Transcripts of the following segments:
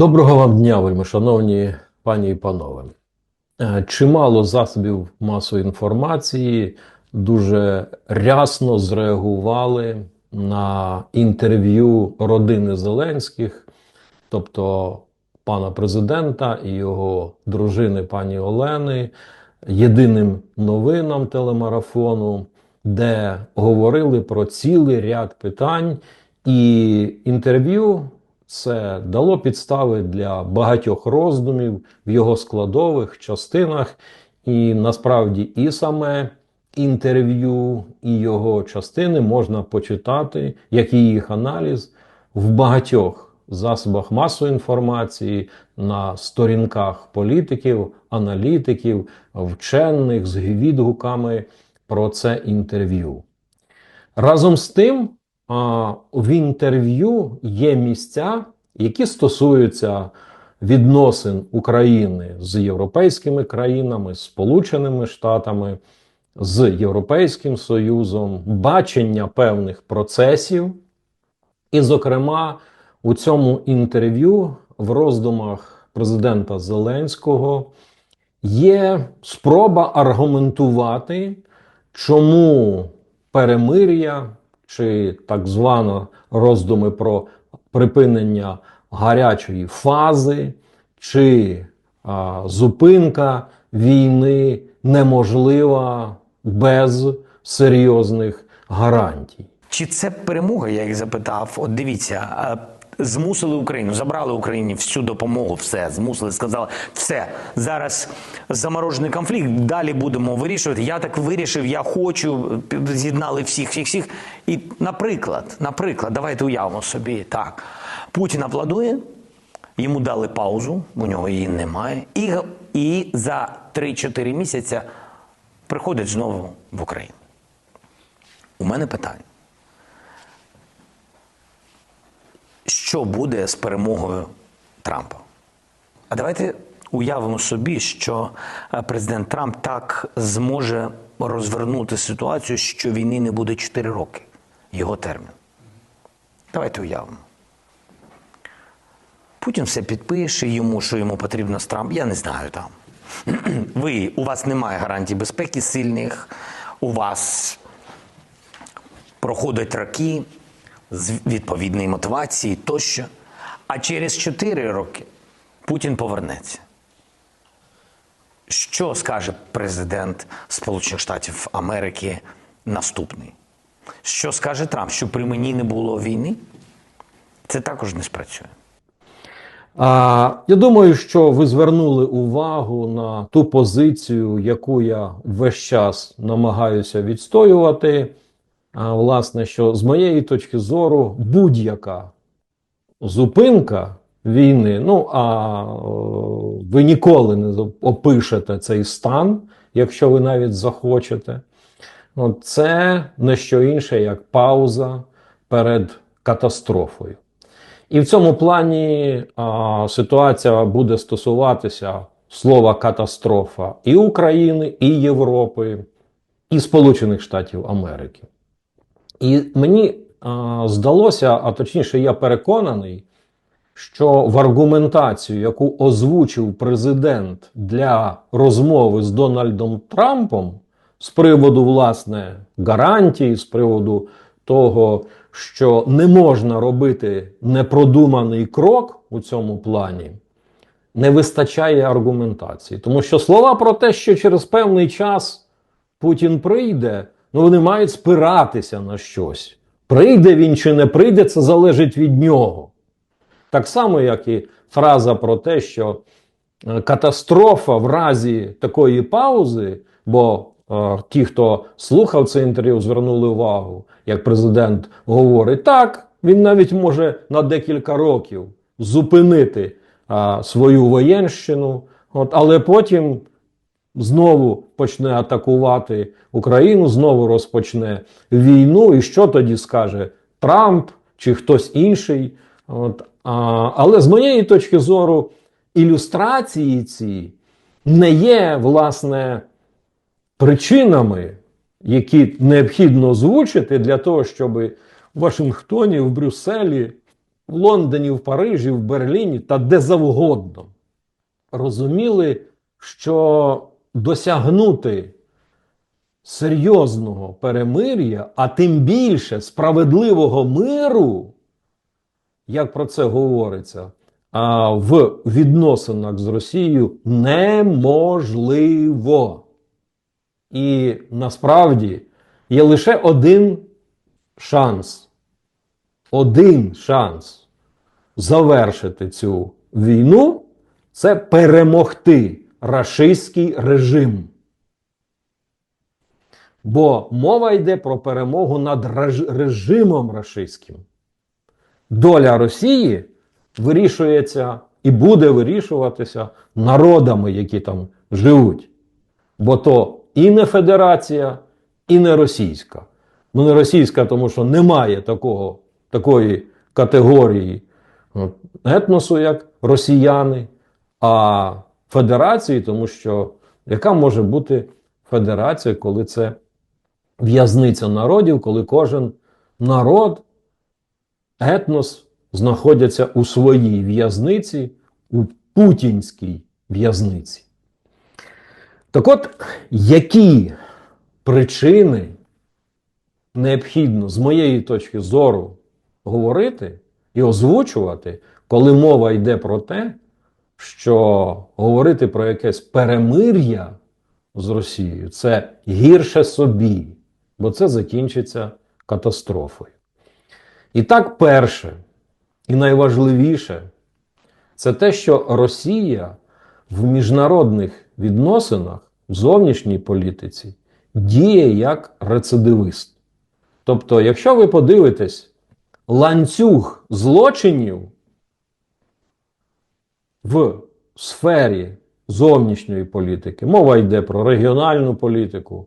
Доброго вам дня, вельми шановні пані і панове. Е, Чимало засобів масової інформації дуже рясно зреагували на інтерв'ю родини Зеленських, тобто пана президента і його дружини пані Олени, єдиним новинам телемарафону, де говорили про цілий ряд питань, і інтерв'ю це дало підстави для багатьох роздумів в його складових частинах, і насправді і саме інтерв'ю, і його частини можна почитати, як і їх аналіз в багатьох засобах масової інформації, на сторінках політиків, аналітиків, вчених з відгуками про це інтерв'ю. Разом з тим, в інтерв'ю є місця, які стосуються відносин України з європейськими країнами, Сполученими Штатами, з Європейським Союзом, бачення певних процесів. І, зокрема, у цьому інтерв'ю в роздумах президента Зеленського є спроба аргументувати, чому перемир'я чи так звано роздуми про припинення гарячої фази, чи а, зупинка війни неможлива без серйозних гарантій. Чи це перемога, я їх запитав? От дивіться, змусили Україну, забрали Україні всю допомогу, все змусили, сказали, все зараз заморожений конфлікт. Далі будемо вирішувати. Я так вирішив, я хочу. З'єднали всіх, всіх, всіх. І, наприклад, наприклад, давайте уявимо собі так. Путін апладує, йому дали паузу, у нього її немає, і, і за 3-4 місяці приходить знову в Україну. У мене питання. Що буде з перемогою Трампа. А давайте уявимо собі, що е, президент Трамп так зможе розвернути ситуацію, що війни не буде 4 роки, його термін. Давайте уявимо. Путін все підпише йому, що йому потрібно з Трамп. Я не знаю там. Ви, у вас немає гарантій безпеки сильних, у вас проходять роки, з відповідної мотивації тощо. А через 4 роки Путін повернеться. Що скаже президент Сполучених Штатів Америки наступний? Що скаже Трамп? Що при мені не було війни? Це також не спрацює. А, я думаю, що ви звернули увагу на ту позицію, яку я весь час намагаюся відстоювати. Власне, що з моєї точки зору будь-яка зупинка війни, ну а о, ви ніколи не опишете цей стан, якщо ви навіть захочете, ну, це не що інше, як пауза перед катастрофою. І в цьому плані а, ситуація буде стосуватися слова катастрофа і України, і Європи, і Сполучених Штатів Америки. І мені а, здалося, а точніше, я переконаний, що в аргументацію, яку озвучив президент для розмови з Дональдом Трампом з приводу власне гарантій, з приводу того, що не можна робити непродуманий крок у цьому плані, не вистачає аргументації. Тому що слова про те, що через певний час Путін прийде ну вони мають спиратися на щось. Прийде він чи не прийде, це залежить від нього. Так само, як і фраза про те, що е, катастрофа в разі такої паузи, бо е, ті, хто слухав це інтерв'ю, звернули увагу, як президент говорить, так, він навіть може на декілька років зупинити е, свою воєнщину, от, але потім знову почне атакувати Україну, знову розпочне війну. І що тоді скаже Трамп чи хтось інший? От, а, Але з моєї точки зору, ілюстрації ці не є, власне, причинами, які необхідно озвучити для того, щоб в Вашингтоні, в Брюсселі в Лондоні, в Парижі, в Берліні та де завгодно розуміли, що досягнути серйозного перемир'я, а тим більше справедливого миру, як про це говориться, в відносинах з Росією неможливо. І насправді є лише один шанс. Один шанс завершити цю війну це перемогти рашистський режим. Бо мова йде про перемогу над режимом рашистським. Доля Росії вирішується і буде вирішуватися народами, які там живуть. Бо то і не федерація, і не російська. Ну, не російська, тому що немає такого, такої категорії етносу, як росіяни, а федерації, тому що яка може бути федерація, коли це в'язниця народів, коли кожен народ, етнос знаходяться у своїй в'язниці, у путінській в'язниці. Так от, які причини необхідно, з моєї точки зору, говорити і озвучувати, коли мова йде про те, що говорити про якесь перемир'я з Росією це гірше собі, бо це закінчиться катастрофою. І так, перше і найважливіше це те, що Росія в міжнародних відносинах, в зовнішній політиці діє як рецидивист. Тобто, якщо ви подивитесь ланцюг злочинів в сфері зовнішньої політики, мова йде про регіональну політику,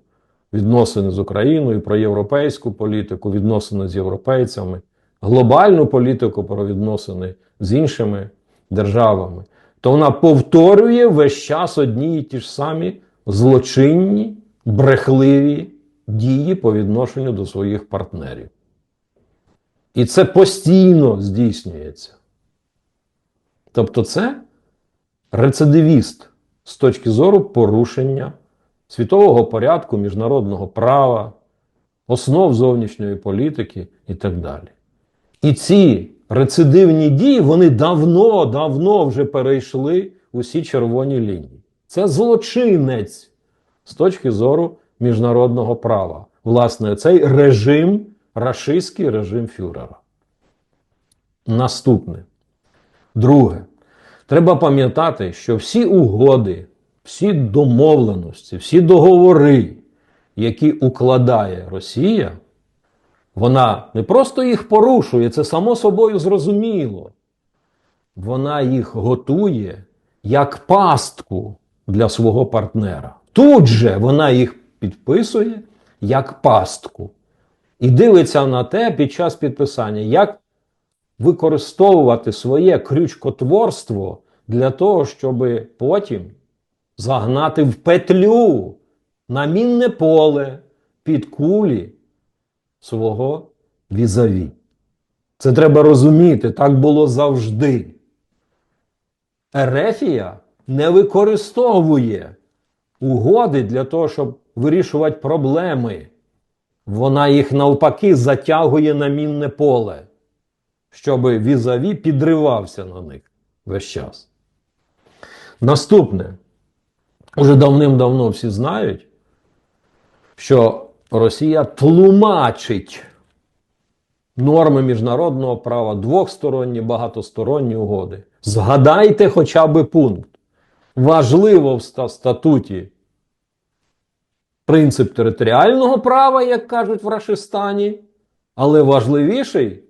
відносини з Україною, про європейську політику, відносини з європейцями, глобальну політику про відносини з іншими державами, то вона повторює весь час одні і ті ж самі злочинні, брехливі дії по відношенню до своїх партнерів. І це постійно здійснюється. Тобто, це рецидивіст з точки зору порушення світового порядку, міжнародного права, основ зовнішньої політики і так далі. І ці рецидивні дії вони давно, давно вже перейшли усі червоні лінії. Це злочинець з точки зору міжнародного права. Власне, цей режим, рашистський режим фюрера. Наступне. Друге. Треба пам'ятати, що всі угоди, всі домовленості, всі договори, які укладає Росія, вона не просто їх порушує, це само собою зрозуміло. Вона їх готує як пастку для свого партнера. Тут же вона їх підписує як пастку. І дивиться на те під час підписання, як використовувати своє крючкотворство для того, щоб потім загнати в петлю на мінне поле під кулі свого візаві. Це треба розуміти, так було завжди. Ерефія не використовує угоди для того, щоб вирішувати проблеми. Вона їх навпаки затягує на мінне поле, щоб візаві підривався на них весь час. Наступне. Уже давним-давно всі знають, що Росія тлумачить норми міжнародного права, двохсторонні, багатосторонні угоди. Згадайте хоча б пункт. Важливо в статуті принцип територіального права, як кажуть в Рашистані, але важливіший,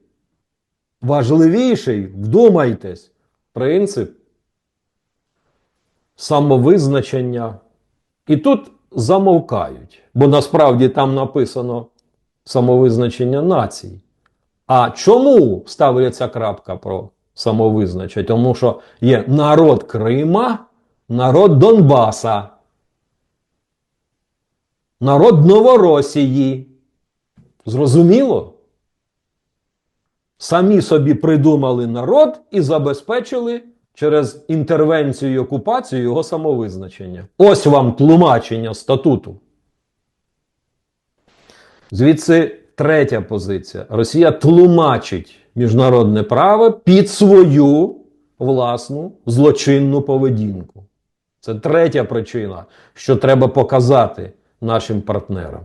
важливіший, вдумайтесь, принцип самовизначення. І тут замовкають, бо насправді там написано самовизначення націй. А чому ставиться крапка про самовизначення? Тому що є народ Крима, народ Донбаса, народ Новоросії. Зрозуміло? Самі собі придумали народ і забезпечили через інтервенцію і окупацію його самовизначення. Ось вам тлумачення статуту. Звідси третя позиція. Росія тлумачить міжнародне право під свою власну злочинну поведінку. Це третя причина, що треба показати нашим партнерам.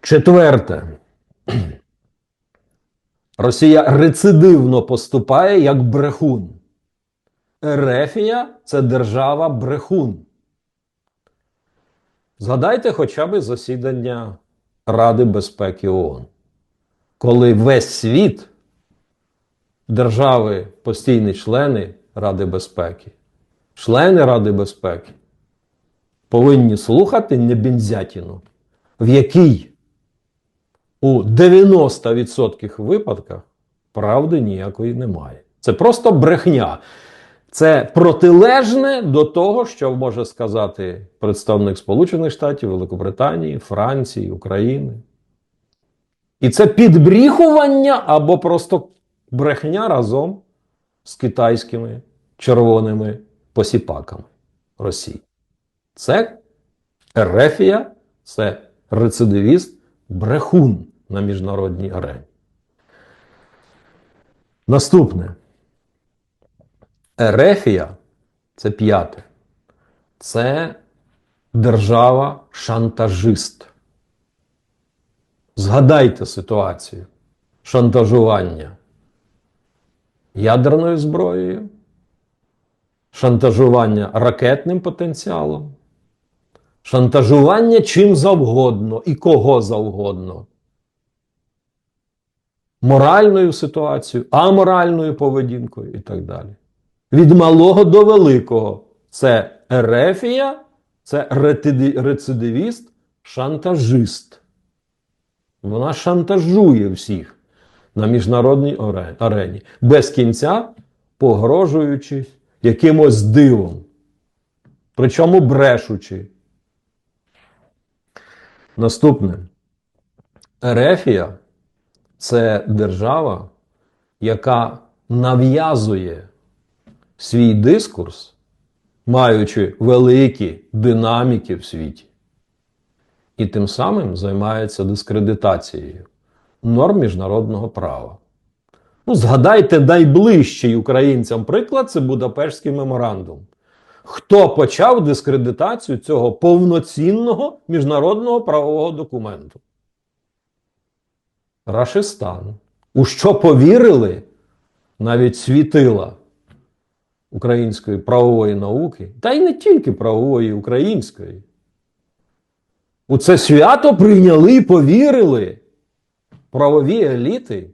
Четверте. Росія рецидивно поступає як брехун. Ерефія це держава брехун. Згадайте хоча б засідання Ради безпеки ООН, коли весь світ, держави, постійні члени Ради безпеки, члени Ради безпеки повинні слухати небінзятіну, в якій у 90% випадках правди ніякої немає. Це просто брехня. Це протилежне до того, що може сказати представник Сполучених Штатів, Великобританії, Франції, України. І це підбріхування або просто брехня разом з китайськими червоними посіпаками Росії. Це Ерефія, це рецидивіст, брехун на міжнародній арені. Наступне. Ерефія це п'яте. Це держава шантажист. Згадайте ситуацію шантажування ядерною зброєю, шантажування ракетним потенціалом, шантажування чим завгодно і кого завгодно. Моральною ситуацією, аморальною поведінкою і так далі. Від малого до великого. Це ерефія, це рецидивіст, шантажист. Вона шантажує всіх на міжнародній арені, без кінця погрожуючи якимось дивом. Причому брешучи. Наступне. Ерефія це держава, яка нав'язує свій дискурс, маючи великі динаміки в світі, і тим самим займається дискредитацією норм міжнародного права. Ну, згадайте найближчий українцям приклад це Будапештський меморандум. Хто почав дискредитацію цього повноцінного міжнародного правового документу? Рашистан. У що повірили навіть світила української правової науки, та й не тільки правової української. У це свято прийняли і повірили правові еліти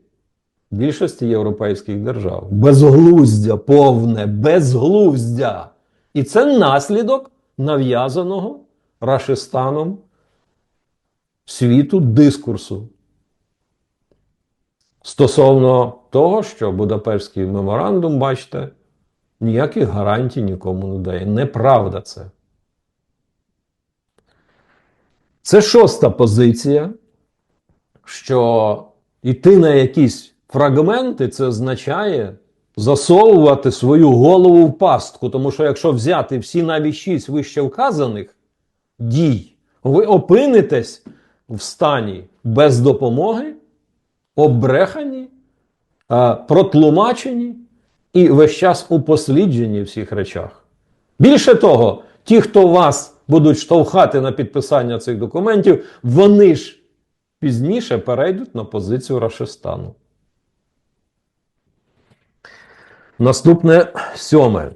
більшості європейських держав. Безглуздя, повне, безглуздя. І це наслідок нав'язаного Рашистаном світу дискурсу. Стосовно того, що Будапештський меморандум, бачите, ніяких гарантій нікому не дає. Неправда це. Це шоста позиція, що йти на якісь фрагменти, це означає засовувати свою голову в пастку. Тому що якщо взяти всі навіть шість вище вказаних дій, ви опинитесь в стані без допомоги, обрехані, протлумачені і весь час упосліджені в всіх речах. Більше того, ті, хто вас будуть штовхати на підписання цих документів, вони ж пізніше перейдуть на позицію Рашистану. Наступне сьоме.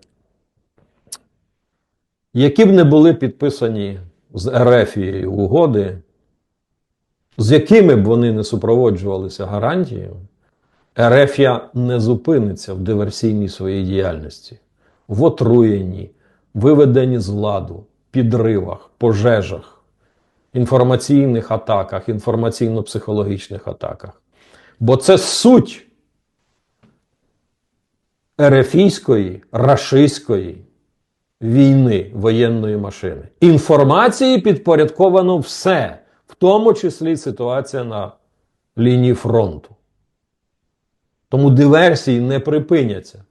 Які б не були підписані з Ерефією угоди, з якими б вони не супроводжувалися гарантіями, Ерефія не зупиниться в диверсійній своїй діяльності, в отруєнні, виведенні з ладу, підривах, пожежах, інформаційних атаках, інформаційно-психологічних атаках. Бо це суть ерефійської, рашистської війни воєнної машини. Інформації підпорядковано все, тому числі ситуація на лінії фронту. Тому диверсії не припиняться.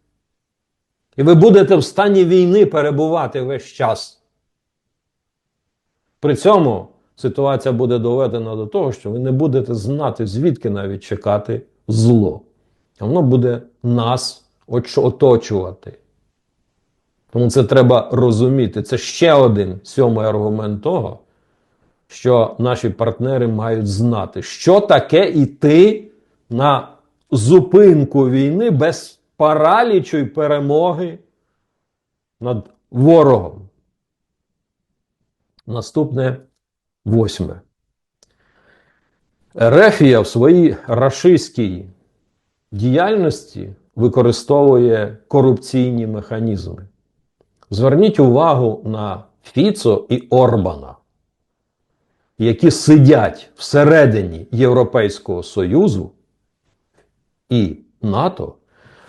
І ви будете в стані війни перебувати весь час. При цьому ситуація буде доведена до того, що ви не будете знати, звідки навіть чекати зло. А воно буде нас оточувати. Тому це треба розуміти. Це ще один сьомий аргумент того, що наші партнери мають знати, що таке йти на зупинку війни без паралічу й перемоги над ворогом. Наступне восьме. Ерефія в своїй рашистській діяльності використовує корупційні механізми. Зверніть увагу на Фіцо і Орбана, які сидять всередині Європейського Союзу і НАТО,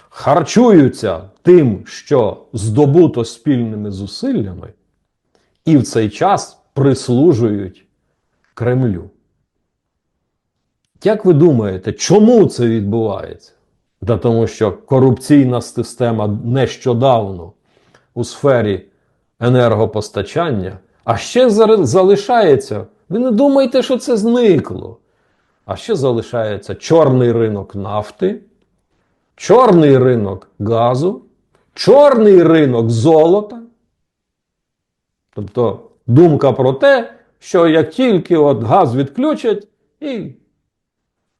харчуються тим, що здобуто спільними зусиллями, і в цей час прислужують Кремлю. Як ви думаєте, чому це відбувається? Та тому що корупційна система нещодавно у сфері енергопостачання, а ще залишається. Ви не думайте, що це зникло. А ще залишається чорний ринок нафти, чорний ринок газу, чорний ринок золота. Тобто думка про те, що як тільки от газ відключать, і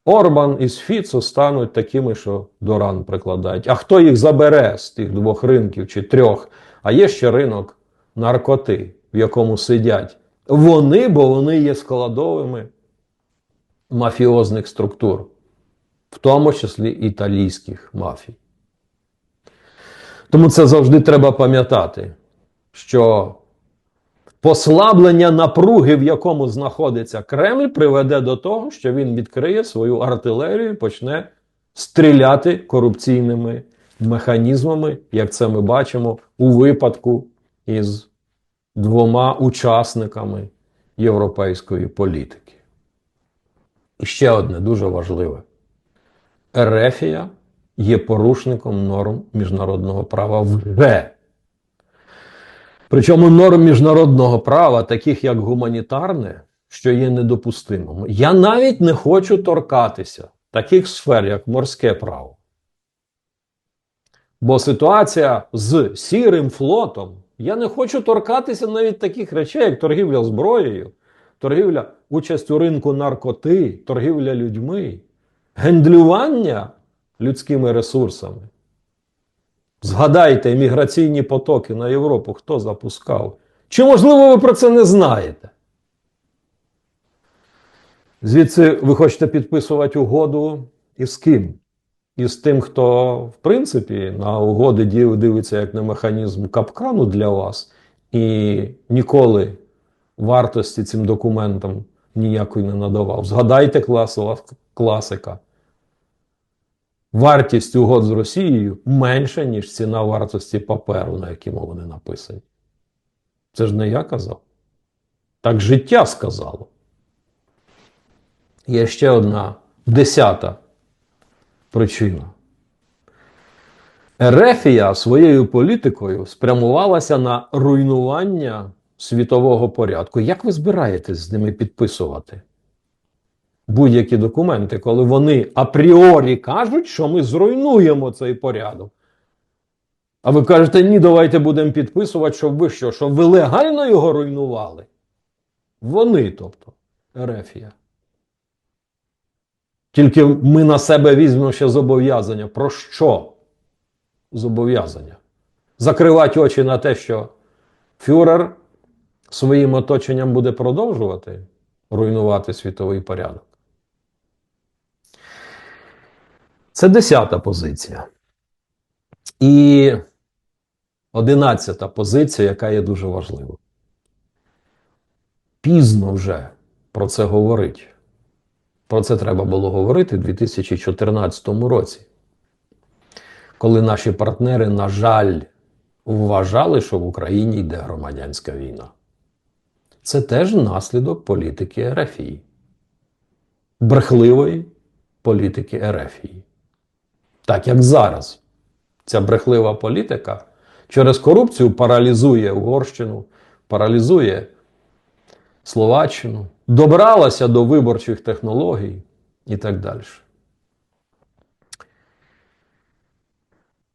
Орбан і Фіцо стануть такими, що до ран прикладають. А хто їх забере з тих двох ринків чи трьох? А є ще ринок наркоти, в якому сидять вони, бо вони є складовими мафіозних структур, в тому числі італійських мафій. Тому це завжди треба пам'ятати, що послаблення напруги, в якому знаходиться Кремль, приведе до того, що він відкриє свою артилерію і почне стріляти корупційними механізмами, як це ми бачимо у випадку із двома учасниками європейської політики. І ще одне дуже важливе: Ерефія є порушником норм міжнародного права вже. Причому норм міжнародного права, таких як гуманітарне, що є недопустимим. Я навіть не хочу торкатися таких сфер, як морське право. Бо ситуація з сірим флотом, я не хочу торкатися навіть таких речей, як торгівля зброєю, торгівля, участь у ринку наркоти, торгівля людьми, гендлювання людськими ресурсами. Згадайте міграційні потоки на Європу, хто запускав? Чи, можливо, ви про це не знаєте? Звідси ви хочете підписувати угоду із ким? Із тим, хто, в принципі, на угоди дивиться як на механізм капкану для вас, і ніколи вартості цим документам ніякої не надавав. Згадайте класика. Вартість угод з Росією менша, ніж ціна вартості паперу, на якому вони написані. Це ж не я казав. Так життя сказало. Є ще одна десята причина. Ерефія своєю політикою спрямувалася на руйнування світового порядку. Як ви збираєтесь з ними підписувати будь-які документи, коли вони апріорі кажуть, що ми зруйнуємо цей порядок? А ви кажете, ні, давайте будемо підписувати, щоб ви що? Щоб ви легально його руйнували? Вони, тобто, Ерефія. Тільки ми на себе візьмемо ще зобов'язання. Про що? Зобов'язання. Закривати очі на те, що фюрер своїм оточенням буде продовжувати руйнувати світовий порядок. Це десята позиція. І одинадцята позиція, яка є дуже важливою. Пізно вже про це говорить. Про це треба було говорити в 2014 році, коли наші партнери, на жаль, вважали, що в Україні йде громадянська війна. Це теж наслідок політики Ерефії, брехливої політики Ерефії. Так як зараз. Ця брехлива політика через корупцію паралізує Угорщину, паралізує Словаччину, добралася до виборчих технологій і так далі.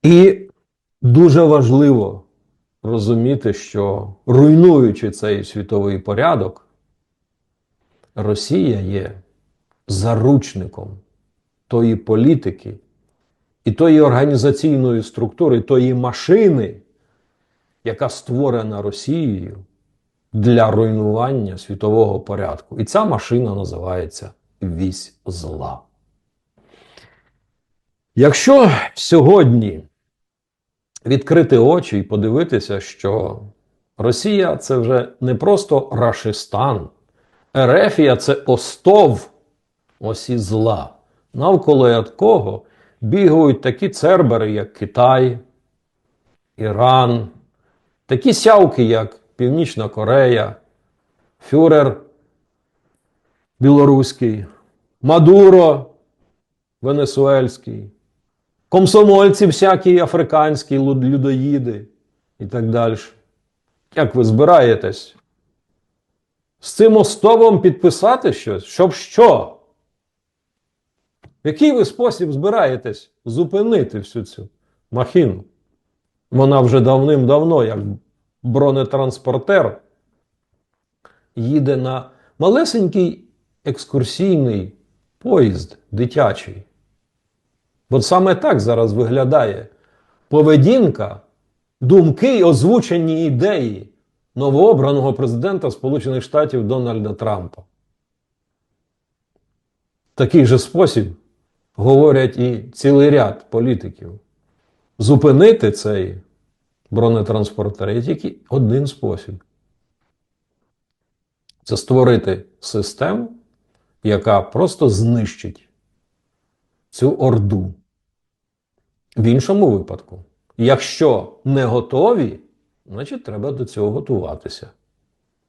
І дуже важливо розуміти, що руйнуючи цей світовий порядок, Росія є заручником тої політики і тої організаційної структури, тої машини, яка створена Росією для руйнування світового порядку. І ця машина називається вісь зла. Якщо сьогодні відкрити очі і подивитися, що Росія це вже не просто Рашистан, Ерефія це остов осі зла, навколо якого бігають такі цербери, як Китай, Іран, такі сявки, як Північна Корея, Фюрер Білоруський, Мадуро Венесуельський, комсомольці всякі африканські людоїди і так далі. Як ви збираєтесь з цим остовом підписати щось? Щоб що? В який ви спосіб збираєтесь зупинити всю цю махіну? Вона вже давним-давно, як бронетранспортер, їде на малесенький екскурсійний поїзд дитячий. Бо саме так зараз виглядає поведінка, думки, й озвучені ідеї новообраного президента Сполучених Штатів Дональда Трампа. В такий же спосіб говорять і цілий ряд політиків. Зупинити цей бронетранспортер є тільки один спосіб. Це створити систему, яка просто знищить цю орду. В іншому випадку, якщо не готові, значить треба до цього готуватися.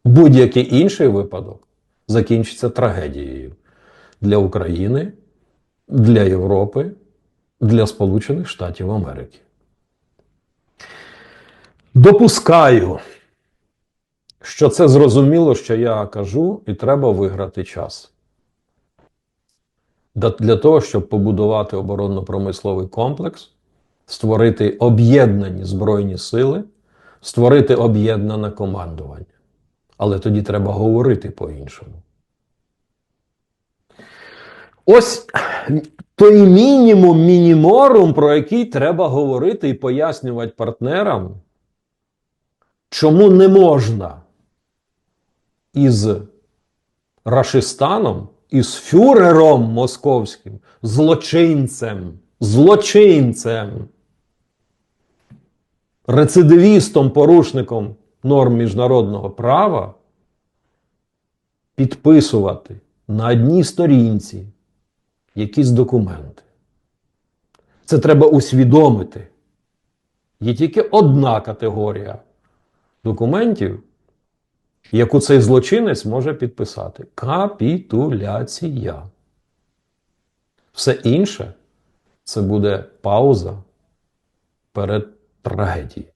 Будь-який інший випадок закінчиться трагедією для України, для Європи, для Сполучених Штатів Америки. Допускаю, що це зрозуміло, що я кажу, і треба виграти час. Для того, щоб побудувати оборонно-промисловий комплекс, створити об'єднані збройні сили, створити об'єднане командування. Але тоді треба говорити по-іншому. Ось той мінімум мініморум, про який треба говорити і пояснювати партнерам, чому не можна із Рашистаном, із фюрером московським, злочинцем, злочинцем, рецидивістом, порушником норм міжнародного права підписувати на одній сторінці якісь документи. Це треба усвідомити. Є тільки одна категорія документів, яку цей злочинець може підписати. Капітуляція. Все інше це буде пауза перед трагедією.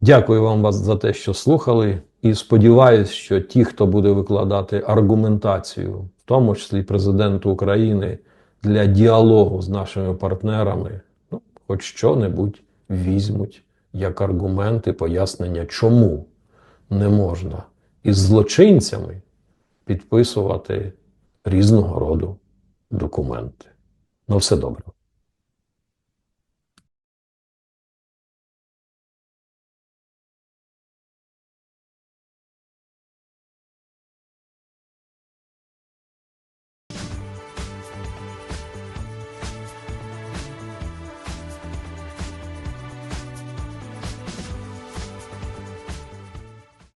Дякую вам за те, що слухали, і сподіваюся, що ті, хто буде викладати аргументацію, в тому числі президенту України, для діалогу з нашими партнерами, ну, хоч що-небудь візьмуть як аргументи пояснення, чому не можна із злочинцями підписувати різного роду документи. На все добре.